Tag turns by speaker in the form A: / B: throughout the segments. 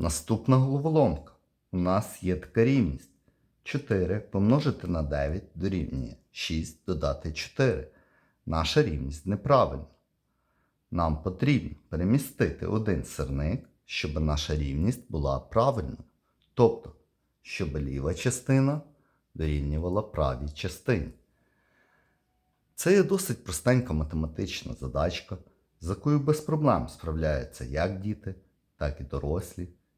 A: Наступна головоломка. У нас є така рівність. 4 помножити на 9 дорівнює 6 додати 4. Наша рівність неправильна. Нам потрібно перемістити один сирник, щоб наша рівність була правильною. Тобто, щоб ліва частина дорівнювала правій частині. Це є досить простенька математична задачка, з якою без проблем справляються як діти, так і дорослі.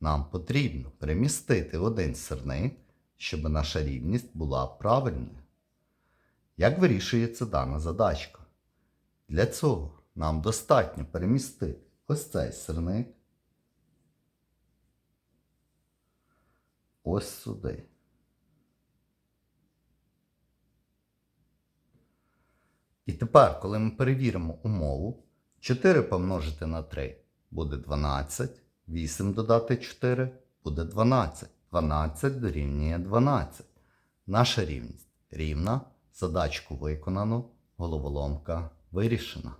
A: Нам потрібно перемістити один сирник, щоб наша рівність була правильною. Як вирішується дана задачка? Для цього нам достатньо перемістити ось цей сирник ось сюди. І тепер, коли ми перевіримо умову, 4 помножити на 3 буде 12, 8 додати 4 буде 12. 12 дорівнює 12. Наша рівність рівна, задачку виконано, головоломка вирішена.